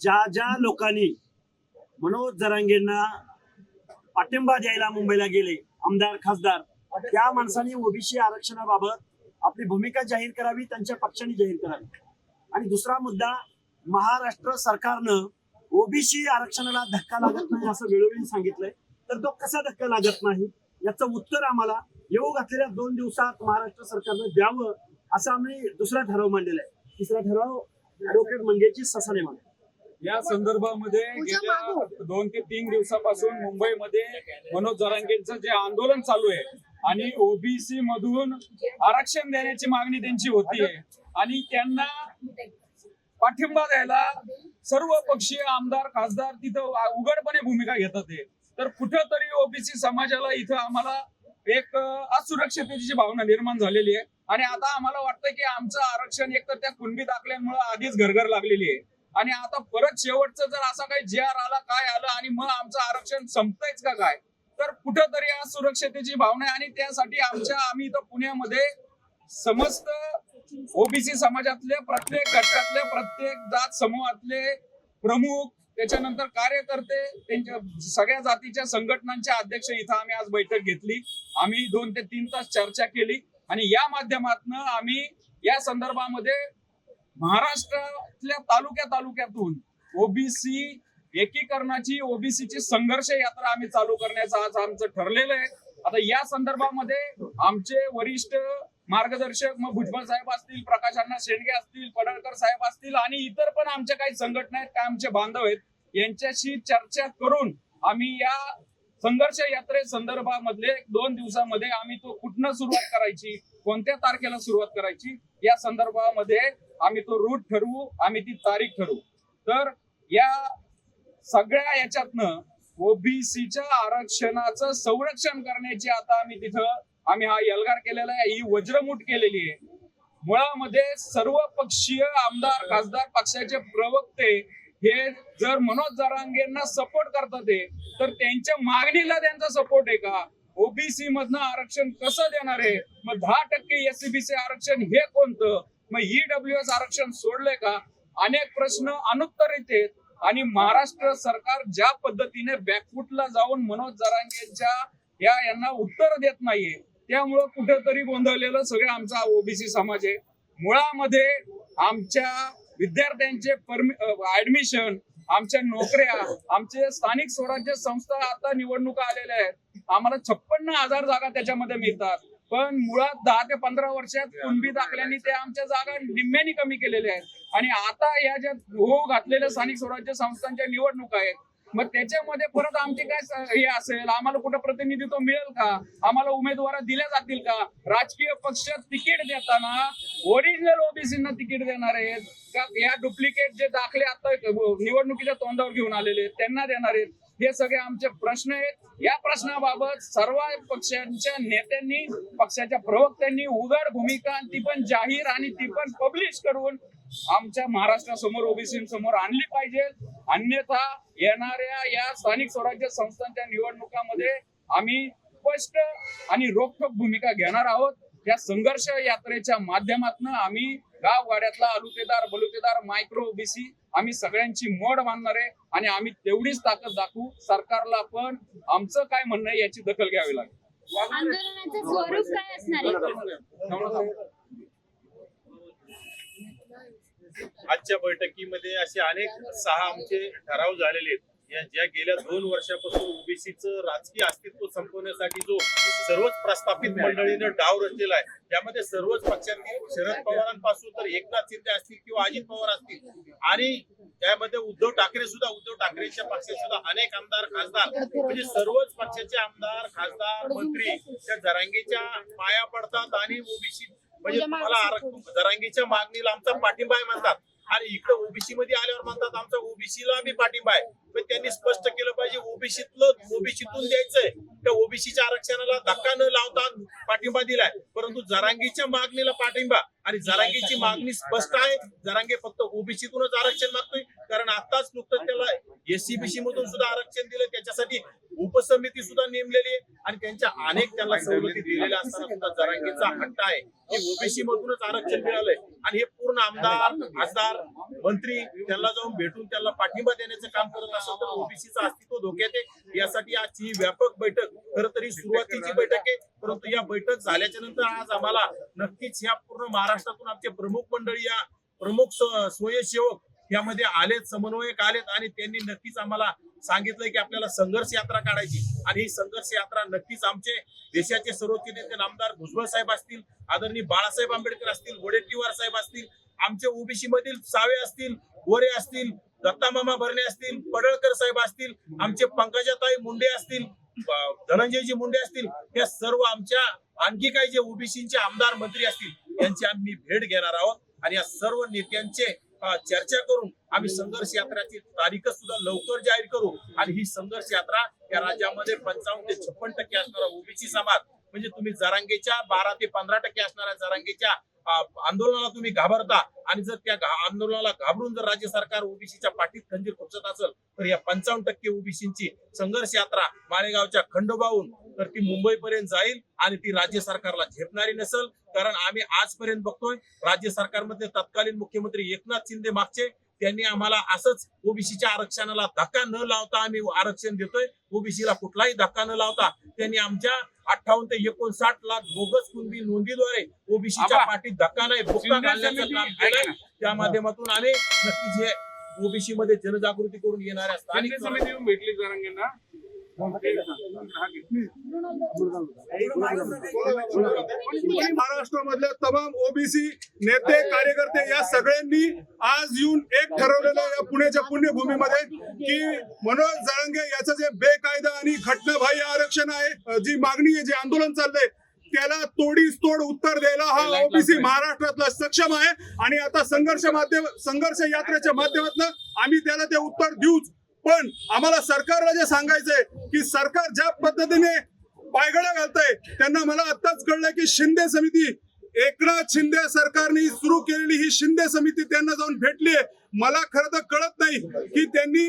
ज्या ज्या लोकांनी मनोज जरांगेंना पाठिंबा द्यायला मुंबईला गेले आमदार खासदार त्या माणसांनी ओबीसी आरक्षणाबाबत आपली भूमिका जाहीर करावी त्यांच्या पक्षाने जाहीर करावी. आणि दुसरा मुद्दा महाराष्ट्र सरकारनं ओबीसी आरक्षणाला धक्का लागत नाही असं वेळोवेळी सांगितलंय. तर तो कसा धक्का लागत नाही? याचं उत्तर आम्हाला येऊ घातलेल्या दोन दिवसात महाराष्ट्र सरकारनं द्यावं असं आम्ही दुसरा ठराव मांडलेला आहे. तिसरा ठराव ॲडव्होकेट मंगेची ससाने मांडले या संदर्भामध्ये गेल्या दोन ते तीन दिवसापासून मुंबईमध्ये मनोज जरांगेंचं जे आंदोलन चालू आहे आणि ओबीसी मधून आरक्षण देण्याची मागणी त्यांची होतीये आणि त्यांना पाठिंबा द्यायला सर्व पक्षीय आमदार खासदार तिथं उघडपणे भूमिका घेतात तर कुठंतरी ओबीसी समाजाला इथं आम्हाला एक असुरक्षिततेची भावना निर्माण झालेली आहे. आणि आता आम्हाला वाटतं की आमचं आरक्षण एक तर त्या कुणबी दाखल्यामुळे आधीच घरघर लागलेली आहे. आणि आता परत शेवटचं जर असा काही जे आर आला काय आलं आणि मग आमचं आरक्षण संपतायच का काय? तर कुठंतरी असुरक्षतेची भावना आहे आणि त्यासाठी आमच्या आम्ही इथं पुण्यामध्ये समस्त ओबीसी समाजातले प्रत्येक घटकातले प्रत्येक जात समूहातले प्रमुख त्याच्यानंतर कार्यकर्ते त्यांच्या सगळ्या जातीच्या संघटनांचे अध्यक्ष इथं आम्ही आज बैठक घेतली. आम्ही दोन ते तीन तास चर्चा केली आणि या माध्यमातून आम्ही या संदर्भामध्ये महाराष्ट्रातल्या तालुक्या तालुक्यातून ओबीसी एकीकरणाची ओबीसीची संघर्ष यात्रा आम्ही चालू करण्याचं आज आमचं ठरलेलं आहे. आता या संदर्भामध्ये आमचे वरिष्ठ मार्गदर्शक मग भुजबळ साहेब असतील प्रकाशांना शेंडगे असतील पडळकर साहेब असतील आणि इतर पण आमच्या काही संघटना आहेत काय आमचे बांधव आहेत यांच्याशी चर्चा करून आम्ही या संघर्ष यात्रे संदर्भामधले दोन दिवसामध्ये आम्ही तो कुठनं सुरुवात करायची कोणत्या तारखेला सुरुवात करायची? या संदर्भामध्ये आम्ही तो रूट ठरवू आम्ही ती तारीख ठरवू. तर या सगळ्या याच्यातनं ओबीसीच्या आरक्षणाचं संरक्षण करण्याची आता आम्ही तिथं आम्ही हा यलगार केलेला आहे ही वज्रमूठ केलेली आहे. मुळामध्ये सर्व पक्षीय आमदार खासदार पक्षाचे प्रवक्ते हे जर मनोज जरांगेंना सपोर्ट करतात ते तर त्यांच्या मागणीला त्यांचा सपोर्ट आहे का? ओबीसी मधनं आरक्षण कसं देणार आहे? मग दहा टक्के एससीबीसी आरक्षण हे कोणतं? मग ईडब्ल्यू एस आरक्षण सोडलंय का? अनेक प्रश्न अनुत्तरित आहेत. आणि महाराष्ट्र सरकार ज्या पद्धतीने बॅकफूटला जाऊन मनोज जरांगेंच्या या यांना उत्तर देत नाहीये त्यामुळं कुठेतरी गोंधळलेलं सगळं आमचा ओबीसी समाज आहे. मुळामध्ये आमच्या विद्यार्थ्यांचे ऍडमिशन आमच्या नोकऱ्या आमचे स्थानिक स्वराज्य संस्था आता निवडणुका आलेल्या आहेत. आम्हाला छप्पन्न हजार जागा त्याच्यामध्ये मिळतात. पण मुळात दहा ते पंधरा वर्षात कुणबी दाखल्याने ते आमच्या जागा निम्म्याने कमी केलेल्या आहेत. आणि आता या ज्या हो घातलेल्या स्थानिक स्वराज्य संस्थांच्या निवडणुका आहेत मग त्याच्यामध्ये परत आमचे काय हे असेल? आम्हाला कुठं प्रतिनिधित्व मिळेल का? आम्हाला उमेदवार दिल्या जातील का? राजकीय पक्ष तिकीट देताना ओरिजिनल ओबीसीना तिकीट देणार आहेत. का या डुप्लिकेट जे दाखले आता निवडणुकीच्या तोंडावर घेऊन आलेले आहेत त्यांना देणार आहेत. हे सगळे आमचे प्रश्न आहेत. या प्रश्नाबाबत सर्व पक्षांच्या नेत्यांनी पक्षाच्या प्रवक्त्यांनी उघड भूमिका ती पण जाहीर आणि ती पण पब्लिश करून आमच्या महाराष्ट्रासमोर ओबीसी समोर आणली पाहिजे. अन्यथा येणाऱ्या या स्थानिक स्वराज्य संस्थांच्या निवडणुकामध्ये आम्ही स्पष्ट आणि रोखोक भूमिका घेणार आहोत. या संघर्ष यात्रेच्या माध्यमातून आम्ही गावगाड्यातला अलुतेदार बलुतेदार मायक्रो ओबीसी आम्ही सगळ्यांची मोड बांधणार आहे आणि आम्ही तेवढीच ताकद दाखवू. सरकारला पण आमचं काय म्हणणं आहे याची दखल घ्यावी लागेल. आंदोलनाचं स्वरूप काय असणार आहे? आजच्या बैठकीमध्ये असे अनेक सहा आमचे ठराव झालेले आहेत. या ज्या गेल्या दोन वर्षापासून ओबीसीचं राजकीय अस्तित्व संपवण्यासाठी जो सर्वच प्रस्थापित मंडळीनं डाव रचलेला आहे त्यामध्ये सर्वच पक्षांनी शरद पवारांपासून तर एकनाथ शिंदे असतील किंवा अजित पवार असतील आणि त्यामध्ये उद्धव ठाकरे सुद्धा उद्धव ठाकरेंच्या पक्षाचे सुद्धा अनेक आमदार खासदार म्हणजे सर्वच पक्षाचे आमदार खासदार मंत्री त्या जरांगीच्या पाया पडतात आणि ओबीसी म्हणजे तुम्हाला आरक्षण जरांगीच्या मागणीला आमचा पाठिंबा आहे म्हणतात. आणि इकडे ओबीसी मध्ये आल्यावर म्हणतात आमचा ओबीसीला बी पाठिंबा आहे. त्यांनी स्पष्ट केलं पाहिजे. ओबीसीतलं ओबीसीतून द्यायचंय. त्या ओबीसीच्या आरक्षणाला धक्का न लावता पाठिंबा दिलाय. परंतु जरांगीच्या मागणीला पाठिंबा आणि जरांगीची मागणी स्पष्ट आहे. जरांगे फक्त ओबीसीतूनच आरक्षण मागतोय. कारण आताच नुकतंच त्याला एससीबीसी मधून सुद्धा आरक्षण दिलं. त्याच्यासाठी उपसमिती सुद्धा नेमलेली आहे. आणि त्यांच्या अनेक त्यांना सवलती दिलेल्या असताना सुद्धा जरांगीचा हट्ट आहे हे ओबीसी मधूनच आरक्षण मिळालंय. आणि हे पूर्ण आमदार खासदार मंत्री त्यांना जाऊन भेटून त्यांना पाठिंबा देण्याचं काम करत असेल तर ओबीसीचं अस्तित्व धोक्यात आहे. यासाठी आजची ही व्यापक बैठक खरं तरी सुरुवातीची बैठक आहे परंतु या बैठक झाल्याच्यानंतर आज आम्हाला नक्कीच या पूर्ण महाराष्ट्रातून आमचे प्रमुख मंडळी या प्रमुख स्व- स्वयंसेवक यामध्ये आलेत समन्वयक आलेत आणि त्यांनी नक्कीच आम्हाला सांगितलंय की आपल्याला संघर्ष यात्रा काढायची. आणि ही संघर्ष यात्रा नक्कीच आमचे देशाचे सर्वोच्च नेते नामदार भुजबळ साहेब असतील आदरणीय बाळासाहेब आंबेडकर असतील वडेट्टीवार साहेब असतील आमचे ओबीसी मधील सावे असतील गोरे असतील दत्तामामा भरणे असतील पडळकर साहेब असतील आमचे पंकजाताई मुंडे असतील धनंजयजी मुंडे असतील या सर्व आमच्या आणखी काही जे ओबीसीचे आमदार मंत्री असतील यांची आम्ही भेट घेणार आहोत. आणि या सर्व नेत्यांचे चर्चा करून आम्ही संघर्ष यात्राची तारीख सुद्धा लवकर जाहीर करू. आणि ही संघर्ष यात्रा या राज्यामध्ये पंचावन्न ते छप्पन टक्के असणारा ओबीसी समाज म्हणजे तुम्ही जरांगेच्या बारा ते पंधरा टक्के असणाऱ्या जरांगेच्या आंदोलनाला तुम्ही घाबरता आणि जर त्या आंदोलनाला घाबरून जर राज्य सरकार ओबीसीच्या पाठीत खंजीर खुपसत असेल तर या पंचावन्न टक्के ओबीसीची संघर्ष यात्रा माळेगावच्या खंडोबाहून तर ती मुंबईपर्यंत जाईल आणि ती राज्य सरकारला झेपणारी नसेल. कारण आम्ही आजपर्यंत बघतोय राज्य सरकारमध्ये तत्कालीन मुख्यमंत्री एकनाथ शिंदे मागचे त्यांनी आम्हाला असंच ओबीसीच्या आरक्षणाला धक्का न लावता आम्ही आरक्षण देतोय. ओबीसीला कुठलाही धक्का न लावता त्यांनी आमच्या अठ्ठावन्न ते एकोणसाठ लाख बोगस कुणबी नोंदीद्वारे ओबीसीच्या पाठीत धक्का नाही घालण्याचं काम केलंय? त्या माध्यमातून आम्ही नक्कीच हे ओबीसी मध्ये जनजागृती करून येणाऱ्या स्थानिक समिती भेटली जरांगेंना. महाराष्ट्रामधल्या तमाम ओबीसी नेते कार्यकर्ते या सगळ्यांनी आज येऊन एक ठरवलेलं या पुण्याच्या पुण्यभूमीमध्ये की मनोज जळंगे याचं जे बेकायदा आणि घटनाबाह्य आरक्षण आहे जी मागणी आहे जे आंदोलन चाललंय त्याला तोडीस तोड उत्तर द्यायला हा ओबीसी महाराष्ट्रातला सक्षम आहे. आणि आता संघर्ष माध्यम संघर्ष यात्रेच्या माध्यमातून आम्ही त्याला ते उत्तर देऊच. पण आम्हाला सरकारला जे सांगायचंय की सरकार ज्या पद्धतीने पायगडा घालतंय त्यांना मला आताच कळलं की शिंदे समिती एकनाथ शिंदे सरकारने सुरू केलेली ही शिंदे समिती त्यांना जाऊन भेटली आहे मला खरं तर कळत नाही की त्यांनी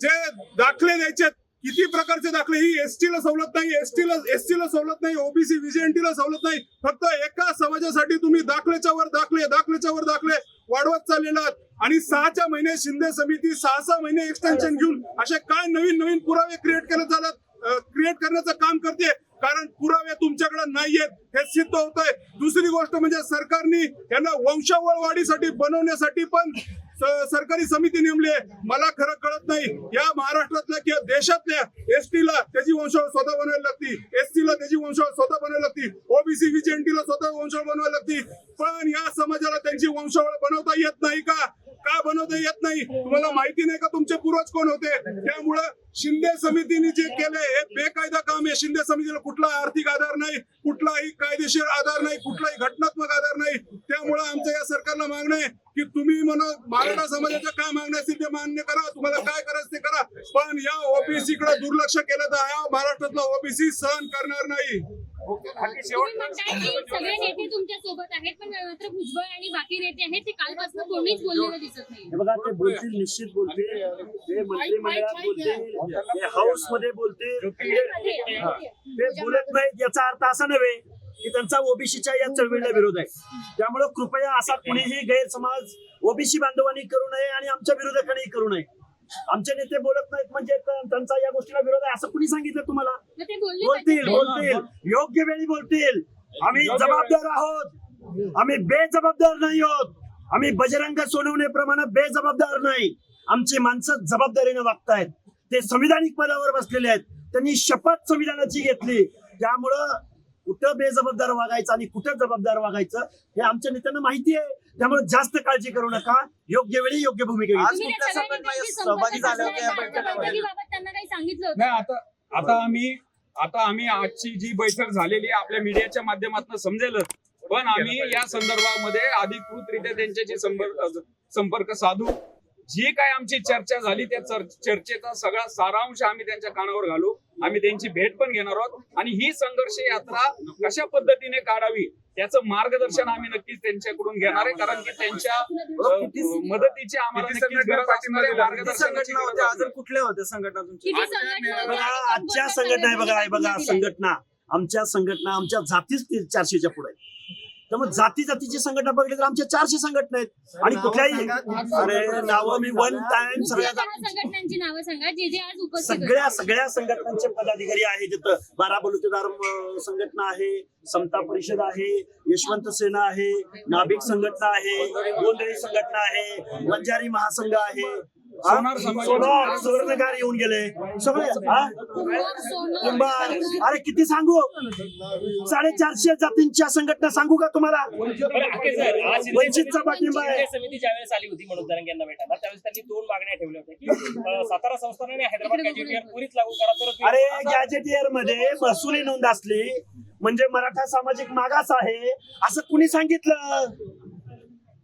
जे दाखले द्यायचे किती प्रकारचे दाखले? ही एसटीला सवलत नाही एसटीला ला ला सवलत नाही ओबीसी व्हीजेएनटी ला सवलत नाही. फक्त एका समाजासाठी तुम्ही दाखल्याच्या वर दाखले दाखल्याच्या वर दाखले वाढवत चाललेला आहात. आणि सहाच्या महिने शिंदे समिती सहा सहा महिने एक्सटेन्शन घेऊन असे काय नवीन नवीन पुरावे क्रिएट केले जातात क्रिएट करण्याचं काम करते. कारण पुरावे तुमच्याकडे नाहीयेत हे सिद्ध होत आहे दुसरी गोष्ट म्हणजे सरकारने यांना वंशावळ वाढीसाठी बनवण्यासाठी पण सरकारी समिती नेमली आहे. मला खरं कळत नाही. या महाराष्ट्रातल्या किंवा देशातल्या एसटीला त्याची वंशावळ स्वतः बनवायला लागती. एसटीला त्याची वंशावळ स्वतः बनवायला लागती. ओबीसी व्हीजेएनटी ला स्वतः वंशावळ बनवायला लागती. पण या समाजाला त्यांची वंशावळ बनवता येत नाही का? का बनवता येत नाही? तुम्हाला माहिती नाही का तुमचे पूर्वज कोण होते? त्यामुळं शिंदे समितीने जे केले हे बेकायदा काम आहे. शिंदे समितीला कुठला आर्थिक आधार नाही कुठलाही कायदेशीर आधार नाही कुठलाही घटनात्मक आधार नाही. त्यामुळं आमचं या सरकारला मागणं आहे की तुम्ही म्हणा मराठा समाजाच्या काय मागण्या असतील ते मान्य करा. तुम्हाला काय करायचं ते करा. पण या ओबीसी कडे दुर्लक्ष केलं तर हा महाराष्ट्रातला ओबीसी सहन करणार नाही. सगळे नेते तुमच्यासोबत आहेत पण मात्र भुजबळ आणि बाकी नेते आहेत ते कालपासून कोणीच बोललेलं दिसत नाही. हे बघा ते बोलतील निश्चित बोलतील. ते मंत्रिमंडळात बोलतील. ते हाऊसमध्ये बोलतील. ते बोलत नाहीत याचा अर्थ असा नव्हे की त्यांचा ओबीसीच्या या चळवळीला विरोध आहे. त्यामुळे कृपया असा कुणीही गैरसमाज ओबीसी बांधवांनी करू नये आणि आमच्या विरोधकांनी करू नये. आमचे नेते बोलत नाहीत म्हणजे त्यांचा या गोष्टीला विरोध आहे असं कुणी सांगितलं तुम्हाला? बोलतील. बोलतील. योग्य वेळी बोलतील. आम्ही जबाबदार आहोत. आम्ही बेजबाबदार नाही आहोत. आम्ही बजरंग सोनवण्याप्रमाणे बेजबाबदार नाही. आमची माणसं जबाबदारीने वागतायत. ते संविधानिक पदावर बसलेले आहेत. त्यांनी शपथ संविधानाची घेतली. त्यामुळं कुठं बेजबाबदार वागायचं आणि कुठं जबाबदार वागायचं हे आमच्या नेत्यांना माहिती आहे. त्यामुळे जास्त काळजी करू नका योग्य वेळी योग्य भूमिका घ्या. आज तुम्ही कुठल्या सहभागी संपर्क झाल्या होत्या या साधलाय का? त्या बैठकीमध्ये? बैठकीबाबत त्यांना काही सांगितलं होतं नाही आता आता आम्ही आता आम्ही आजची जी बैठक झालेली आहे आपल्या मीडियाच्या माध्यमातून समजेलच पण आम्ही या संदर्भामध्ये अधिकृतरित्या त्यांच्याशी संपर्क संपर्क साधू जी काय आमची चर्चा झाली त्या चर- चर्चेचा सगळा सारांश आम्ही त्यांच्या कानावर घालू. आम्ही त्यांची भेट पण घेणार आहोत. आणि ही संघर्ष यात्रा कशा पद्धतीने काढावी त्याचं मार्गदर्शन आम्ही नक्कीच त्यांच्याकडून घेणार आहे. कारण की त्यांच्या मदतीची आम्हाला संघटना संघटना कुठल्या होत्या तुमच्या? आजच्या आहे बघा हे बघा आमच्या संघटना आमच्या जातीच ती चारशेच्या पुढे आहे. त्यामुळे जाती जातीची संघटना बघितली तर आमच्या चारशे संघटना आहेत आणि कुठल्याही अरे नावं मी वन टाइम सगळ्या संघटनांची नावं सांगा जे जे आज उपस्थित होते. सगळ्या सगळ्या संघटनांचे पदाधिकारी आहेत तिथं बारा बलुतेदार अं, संघटना आहे समता परिषद आहे यशवंत सेना आहे नाभिक संघटना आहे गोंधळी संघटना आहे बंजारी महासंघ आहे हा? सोनार सुवर्णकार येऊन गेले. सगळे हा? कुंभार, अरे किती सांगू? साडेचारशे जातींच्या संघटना सांगू का तुम्हाला? वंचितचा पाठिंबा आहे. समिती ज्यावेळेस आली होती मनोज जरंगे यांना भेटायला त्यावेळेस त्यांनी दोन मागण्या ठेवल्या होत्या की सातारा संस्थानाने हैदराबाद गॅजेटियर पुरीच लागू करा तर अरे गॅजेटियरमध्ये महसुली नोंद असली म्हणजे मराठा सामाजिक मागास आहे असं कुणी सांगितलं?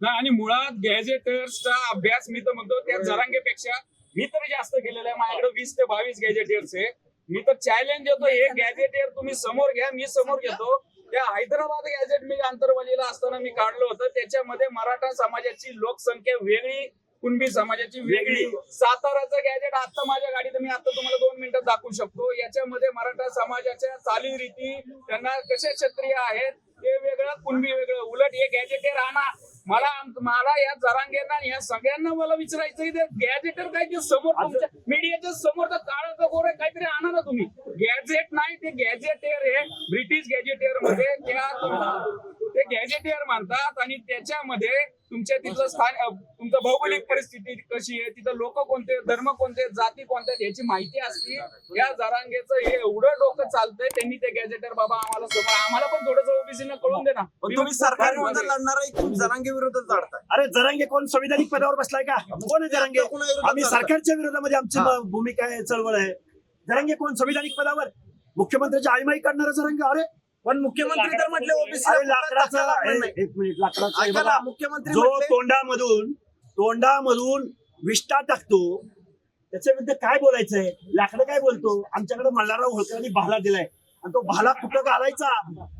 नाही आणि मुळात गॅजेटर्सचा अभ्यास मी तर म्हणतो त्या जरांगेपेक्षा मी तर जास्त केलेला आहे. माझ्याकडे वीस ते बावीस गॅजेटियर्स आहे. मी तर चॅलेंज देतो हे गॅजेटियर तुम्ही समोर घ्या मी समोर घेतो. त्या हैदराबाद गॅजेट मी आंतरवालीला असताना मी काढलं होतं. त्याच्यामध्ये मराठा समाजाची लोकसंख्या वेगळी कुणबी समाजाची वेगळी. साताराचं गॅजेट आता माझ्या गाडीत मी आता तुम्हाला दोन मिनिटात दाखवू शकतो. याच्यामध्ये मराठा समाजाच्या चालीरीती त्यांना कसे क्षत्रिय आहेत ते वेगळं कुणबी वेगळं. उलट हे गॅजेटेर आणा मला मला या जरांगेंना या सगळ्यांना मला विचारायचं ते गॅजेटर काय ते समोर तुमच्या मीडियाच्या समोर तर काळं तर गोरं काहीतरी आणा ना तुम्ही. गॅजेट नाही ते गॅजेटेर हे ब्रिटिश गॅजेटेरमध्ये त्या ते गॅजेटेर म्हणतात आणि त्याच्यामध्ये तुमच्या तिथलं स्थान तुमचं भौगोलिक परिस्थिती कशी आहे तिथं लोक कोणते धर्म कोणते जाती कोणत्या याची माहिती असती. या जरांगेचं हे एवढं डोकं चालतंय त्यांनी ते गॅजेटर बाबा आम्हाला समोर आम्हाला पण थोडंसं ओबीसी कळून दे ना. पण तुम्ही सरकार विरोधात लढणार जरांगे विरोधात लढताय? अरे जरांगे कोण संविधानिक पदावर बसलाय का? कोण आहे जरांगे? आम्ही? सरकारच्या विरोधामध्ये आमची भूमिका आहे चळवळ आहे. जरांगे कोण संविधानिक पदावर? मुख्यमंत्र्याची आईमाई करणारा जरांगे अरे पण मुख्यमंत्री तर म्हटले ओबीसी लाकडाचं एक मिनिट लाकडाचं मुख्यमंत्री जो तोंडामधून तोंडामधून विष्टा टाकतो त्याच्या विरुद्ध काय बोलायचंय? लाकडं काय बोलतो? आमच्याकडे मल्हारराव होळकरांनी भाला दिलाय. आणि तो भाला कुठं घालायचा?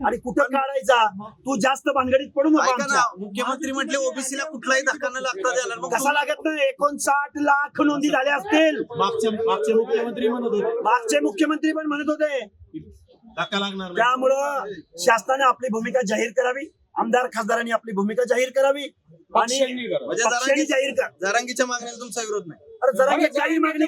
आणि कुठं काढायचा? तू जास्त भानगडीत पडू नको. मुख्यमंत्री म्हटले ओबीसीला कुठलाही धक्का न लागता मग कसा लागत नाही? एकोणसाठ लाख नोंदी झाल्या असतील. मागचे मागचे मुख्यमंत्री म्हणत होते. मागचे मुख्यमंत्री पण म्हणत होते. धक्का लागणार नाही. त्यामुळं शासनाने आपली भूमिका जाहीर करावी आमदार खासदारांनी आपली भूमिका जाहीर करावी आणि. म्हणजे पक्षांनी जाहीर कर. जरांगीच्या मागण्याला तुमचा विरोध नाही. काही मागणी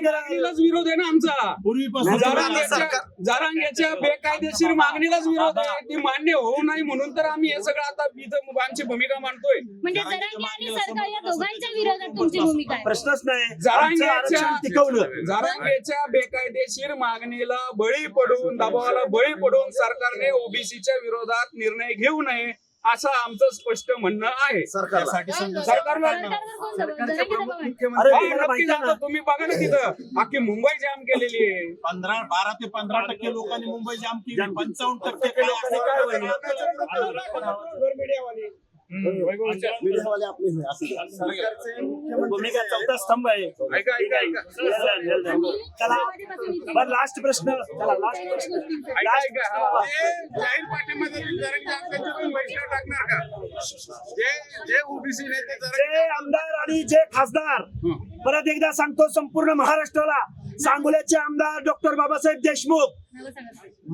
विरोध आहे ना आमचा. पूर्वीपासून जरांगेच्या जरांगेच्या बेकायदेशीर मागणीलाच विरोध आहे. ती मान्य होऊ नाही म्हणून तर आम्ही हे सगळं आता इथं आमची भूमिका मांडतोय. म्हणजे जरांगे आणि सरकार या दोघांच्या विरोधात तुमची भूमिका आहे. प्रश्नच नाही. जरांगेच्या टिकवलं. जरांगेच्या बेकायदेशीर मागणीला बळी पडून दबावाला बळी पडून सरकारने ओबीसीच्या विरोधात निर्णय घेऊ नये. असं आमचं स्पष्ट म्हणणं आहे. सरकारला. हा, नक्की जातो तुम्ही बघा ना तिथं. अख्खी मुंबई जाम केलेली आहे. पंधरा बारा ते पंधरा टक्के लोकांनी मुंबई जाम केली. पंचावन्न टक्के लोकांनी काय? मीडियावाले आपले हे असं ते. भूमिका चौथा स्तंभ आहे. ऐका ऐका ऐका. Well done, well done. चला. बर लास्ट प्रश्न. चला लास्ट प्रश्न. ऐका ऐका. जाहीर पाठिंबा पैसे टाकणार का? जे जे ओबीसी नेते जे आमदार आणि जे खासदार परत एकदा सांगतो संपूर्ण महाराष्ट्राला. सांगोल्याचे आमदार डॉक्टर बाबासाहेब देशमुख.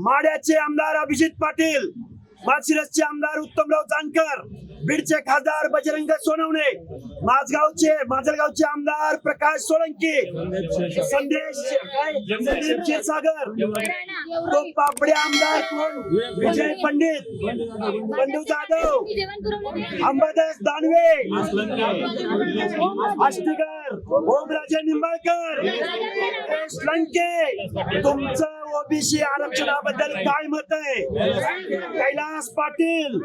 माड्याचे आमदार अभिजित पाटील माळशिरसचे आमदार उत्तमराव जानकर बीडचे खासदार बजरंग सोनवणे माझगावचे माजलगावचे आमदार प्रकाश सोळंकी संदेश संदीप क्षीरसागर तो पापडे आमदार कोण? विजय पंडित बंडू जाधव अंबादास दानवे आष्टीकर ओमराजे निंबाळकर लंके तुमचं ओबीसी आरक्षणाबद्दल काय मत आहे कैलास पाटील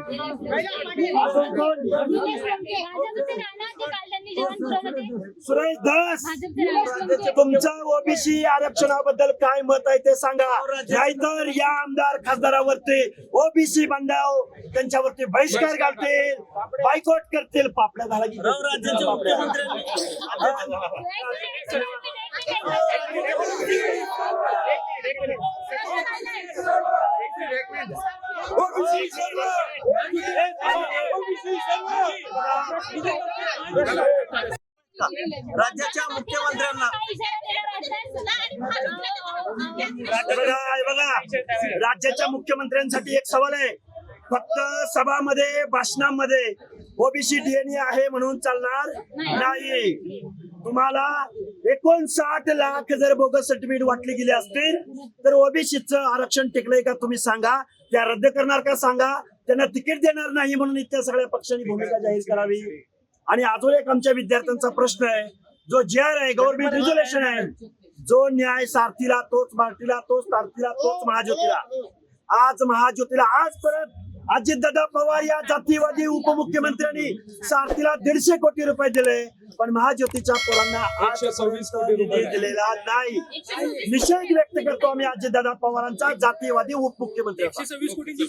अजून कोण? सुरेश दास. तुमचं ओबीसी आरक्षणाबद्दल काय मत आहे ते सांगा नाहीतर या आमदार खासदारावरती ओबीसी बांधव त्यांच्यावरती बहिष्कार घालतील बायकॉट करतील पापड्या झाला की राज्याचे राज्याच्या मुख्यमंत्र्यांना. राज्याच्या मुख्यमंत्र्यांसाठी एक सवाल आहे. फक्त सभामध्ये भाषणामध्ये ओबीसी डीएनए आहे म्हणून चालणार नाही. तुम्हाला एकोणसाठ लाख जर बोगस सर्टिफिकेट वाटले गेले असतील तर ओबीसीचं आरक्षण टिकलंय का तुम्ही सांगा? त्या रद्द करणार का सांगा? त्यांना तिकीट देणार नाही म्हणून इथल्या सगळ्या पक्षांनी भूमिका जाहीर करावी. आणि अजून एक आमच्या विद्यार्थ्यांचा प्रश्न आहे. जो जे आर आहे गव्हर्नमेंट रिझोल्युशन आहे जो न्याय सारथीला तोच मारतीला तोच सारथीला तोच महाज्योतीला. आज महाज्योतीला आज परत अजितदादा पवार या जातीवादी उपमुख्यमंत्र्यांनी सारथीला दीडशे कोटी रुपये दिले पण महाज्योतीच्या पोरांना आज 126 कोटी रुपये. दिलेला नाही. निषेध व्यक्त करतो आम्ही अजितदादा पवारांचा जातीवादी उपमुख्यमंत्री. एकशे सव्वीस कोटींची